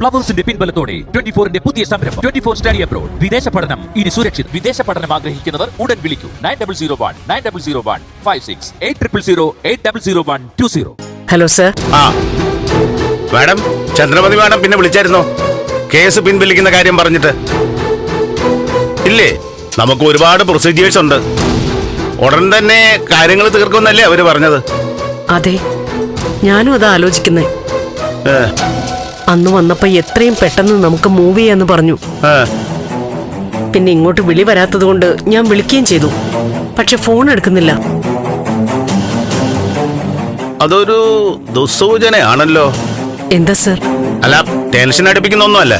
പ്ലവേഴ്സിന്റെ പിൻബലത്തോടെ twenty ഫോറിന്റെ പുതിയ സംരംഭം. Twenty four study abroad. വിദേശ പഠനം. ഇനി സുരക്ഷിത്. വിദേശ പഠനം ആഗ്രഹിക്കുന്നവർ ഉടൻ വിളിക്കൂ. Nine double zero one nine double zero one five six eight triple zero eight double zero one two zero. Hello sir. ആ മാഡം ചന്ദ്രമതി മാഡം പിന്നെ വിളിച്ചായിരുന്നോ? കേസ് പിൻവലിക്കുന്ന കാര്യം പറഞ്ഞിട്ട്. ഇല്ലേ? നമുക്ക് ഒരുപാട് പ്രൊസീജിയേഴ്സ് ഉണ്ട്. ഉടൻ തന്നെ കാര്യങ്ങൾ തീർക്കുമെന്നല്ലേ അവർ പറഞ്ഞത്? അതെ. ഞാനും അതാ ആലോചിക്കുന്നേ. ഏ, അന്ന് വന്നപ്പോ എത്രയും പെട്ടെന്ന് നമുക്ക് മൂവ് ചെയ്യാന്ന് പറഞ്ഞു. പിന്നെ ഇങ്ങോട്ട് വിളി വരാത്തത് കൊണ്ട് ഞാൻ വിളിക്കുകയും ചെയ്തു. പക്ഷെ ഫോൺ എടുക്കുന്നില്ല. അതൊരു ദുസ്സൂചനയാണല്ലോ. എന്താ സർ അല്ല ടെൻഷൻ അടിപ്പിക്കുന്നൊന്നുമല്ല.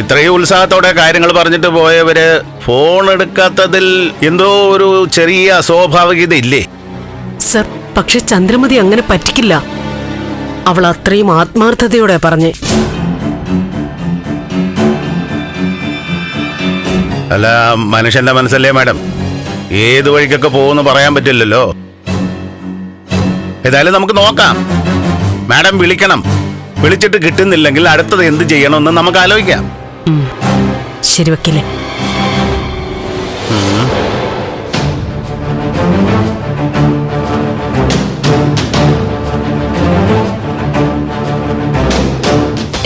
ഇത്രയും ഉത്സാഹത്തോടെ കാര്യങ്ങൾ പറഞ്ഞിട്ട് പോയവര് ഫോൺ എടുക്കാത്തതിൽ എന്തോ ഒരു ചെറിയ അസ്വാഭാവികത ഇല്ലേ സർ പക്ഷെ ചന്ദ്രമതി അങ്ങനെ പറ്റിക്കില്ല. അവൾ അത്രയും ആത്മാർത്ഥതയോടെ പറഞ്ഞു. അല്ല മനുഷ്യന്റെ മനസ്സല്ലേ മാഡം? ഏത് വഴിക്കൊക്കെ പോകുമെന്ന് പറയാൻ പറ്റില്ലല്ലോ. ഏതായാലും നമുക്ക് നോക്കാം. മാഡം വിളിക്കണം. വിളിച്ചിട്ട് കിട്ടുന്നില്ലെങ്കിൽ അടുത്തത് എന്ത് ചെയ്യണമെന്ന് നമുക്ക് ആലോചിക്കാം. ശരി വക്കീലെ.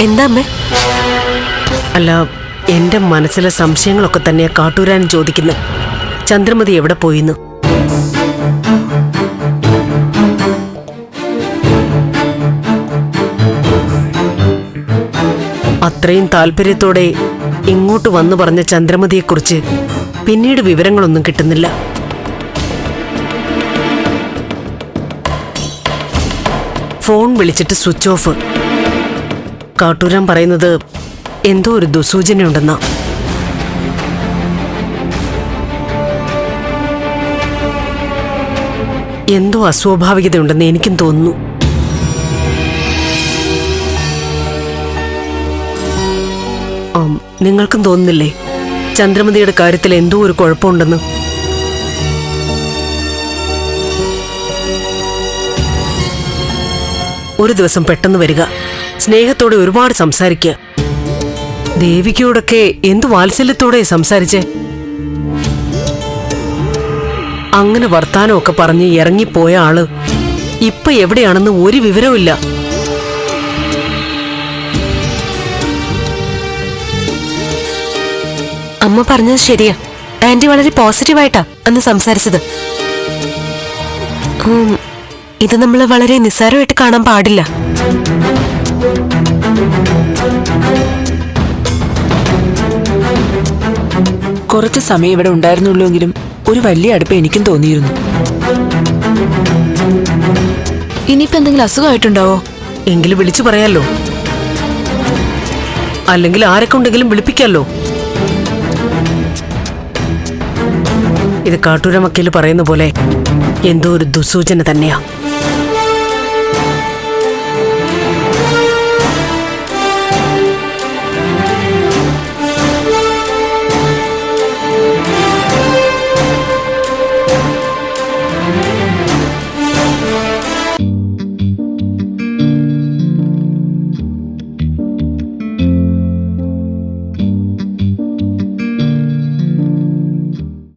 എന്താ അമ്മേ അല്ല എന്റെ മനസ്സിലെ സംശയങ്ങളൊക്കെ തന്നെയാ കാട്ടൂരാൻ ചോദിക്കുന്നത് ചന്ദ്രമതി എവിടെ പോയിന്ന്? അത്രയും താല്പര്യത്തോടെ ഇങ്ങോട്ട് വന്നു പറഞ്ഞ ചന്ദ്രമതിയെക്കുറിച്ച് പിന്നീട് വിവരങ്ങളൊന്നും കിട്ടുന്നില്ല. ഫോൺ വിളിച്ചിട്ട് സ്വിച്ച് ഓഫ്. കാട്ടൂരാൻ പറയുന്നത് എന്തോ ഒരു ദുസൂചനയുണ്ടെന്നാ. എന്തോ അസ്വാഭാവികതയുണ്ടെന്ന് എനിക്കും തോന്നുന്നു. നിങ്ങൾക്കും തോന്നുന്നില്ലേ? ചന്ദ്രമതിയുടെ കാര്യത്തിൽ എന്തോ ഒരു കുഴപ്പമുണ്ടെന്ന്. ഒരു ദിവസം പെട്ടെന്ന് വരിക. സ്നേഹത്തോടെ ഒരുപാട് സംസാരിക്കുക ദേവികയോടൊക്കെ എന്തു വാത്സല്യത്തോടെ സംസാരിച്ചേ? അങ്ങനെ വർത്താനമൊക്കെ പറഞ്ഞ് ഇറങ്ങിപ്പോയ ആൾ ഇപ്പൊ എവിടെയാണെന്ന് ഒരു വിവരവുമില്ല. അമ്മ പറഞ്ഞത് ശരിയാ. ആന്റി വളരെ പോസിറ്റീവായിട്ടാ അന്ന് സംസാരിച്ചത്. ഇത് നമ്മൾ വളരെ നിസ്സാരമായിട്ട് കാണാൻ പാടില്ല. കുറച്ച് സമയം ഇവിടെ ഉണ്ടായിരുന്നുള്ളൂവെങ്കിലും ഒരു വലിയ അടുപ്പ് എനിക്കും തോന്നിയിരുന്നു. ഇനിയിപ്പോ എന്തെങ്കിലും അസുഖമായിട്ടുണ്ടാവോ? എങ്കിലും വിളിച്ചു പറയാലോ. അല്ലെങ്കിൽ ആരൊക്കെ ഉണ്ടെങ്കിലും വിളിപ്പിക്കാലോ. ഇത് കാട്ടൂരമക്കയിൽ പറയുന്ന പോലെ എന്തോ ഒരു ദുസൂചന തന്നെയാ.